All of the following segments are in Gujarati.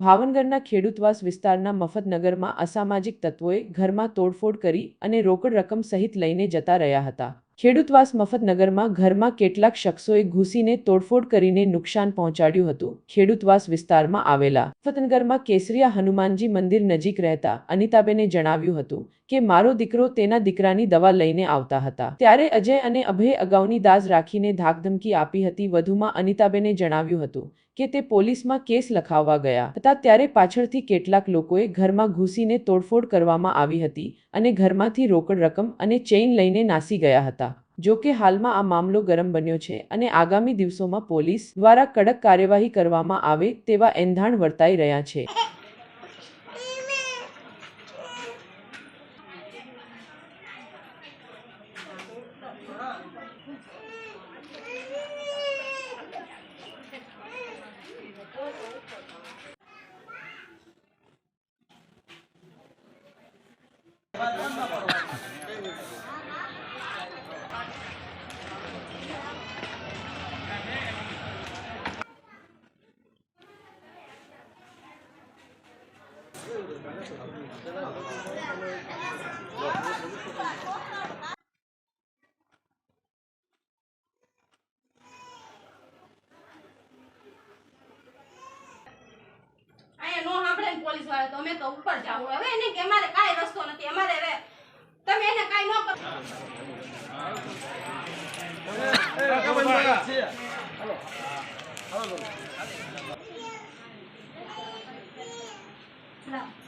ભાવનગરના ખેડૂતવાસ વિસ્તારના મફતનગરમાં અસામાજિક તત્વોએ ઘરમાં તોડફોડ કરી અને રોકડ રકમ સહિત લઈને જતા રહ્યા હતા. ખેડૂતવાસ મફતનગરમાં ઘરમાં કેટલાક શખ્સોએ ઘૂસીને તોડફોડ કરીને નુકસાન પહોંચાડ્યું હતું. ખેડૂતવાસ વિસ્તારમાં આવેલા મફતનગરમાં કેસરિયા હનુમાનજી મંદિર નજીક રહેતા અનિતાબેને જણાવ્યું હતું કે, મારો દીકરો તેના દીકરાની દવા લઈને આવતા હતા. ત્યારે અજય અને અભય અગાઉની દાઝ રાખીને ધાકધમકી આપી હતી. વધુમાં અનિતાબેને જણાવ્યું હતું કે, તે પોલીસમાં કેસ લખાવવા ગયા હતા. ત્યારે પાછળથી કેટલાક લોકોએ ઘરમાં ઘૂસીને તોડફોડ કરવામાં આવી હતી અને ઘરમાંથી રોકડ રકમ અને ચેઇન લઈને નાસી ગયા હતા. જો કે હાલમાં આ મામલો ગરમ બન્યો છે અને આગામી દિવસોમાં પોલીસ દ્વારા કડક કાર્યવાહી કરવામાં આવે તેવા એંધાણ વર્તાઈ રહ્યા છે. પોલીસવાળા અમે તો ઉપર જાવ હવે એને કે અમારે કાંઈ રસ્તો નથી. અમારે હવે તમે એને કાંઈ ન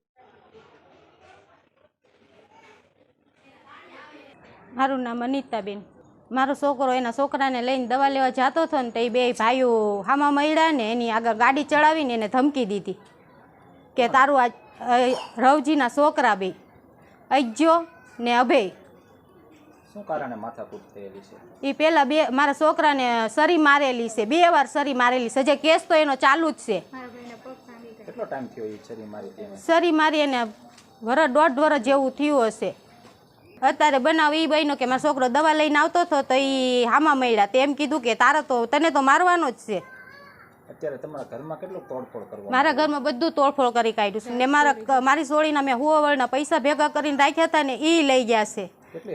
મારું નામ અનિતાબેન. મારો છોકરો એના છોકરાને લઈને દવા લેવા જતો હતો ને તો એ બે ભાઈઓ હામા મળ્યા ને એની આગળ ગાડી ચડાવીને એને ધમકી દીધી કે તારું આ રવજીના છોકરા બે અજ્જો ને અભય. શું કારણે માથાકૂટ થયેલી છે? એ પહેલાં બે મારા છોકરાને સરી મારેલી છે બે વાર સરી મારેલી છે. જે કેસ તો એનો ચાલુ જ છે. કેટલો ટાઈમ થયો એ છરી મારી સરી મારી એને વરસ દોઢ વરસ જેવું થયું હશે. અત્યારે બનાવ એ બન્યો કે મારો છોકરો દવા લઈને આવતો હતો તો એ હામા મળ્યા તે એમ કીધું કે તારે તો તને તો મારવાનો જ છે. અત્યારે તમારા ઘરમાં કેટલું તોડફોડ કરવા મારા ઘરમાં બધું તોડફોડ કરી કાઢ્યું છે. ને મારા મારી સોળીના મેં હુવાવળના પૈસા ભેગા કરીને રાખ્યા હતા ને એ લઈ ગયા છે.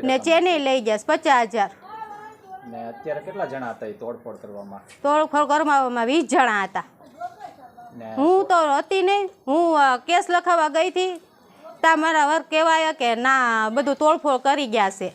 ને ચેને લઈ ગયા છે પચાસ હજાર. ને અત્યારે કેટલા જણા હતા એ તોડફોડ કરવામાં? તોડફોડ કરવામાં વીસ જણા હતા. હું તો હતી નહીં. હું કેસ લખાવવા ગઈ હતી. તા મારા વર્ક કહેવાય કે ના બધું તોડફોડ કરી ગયા છે.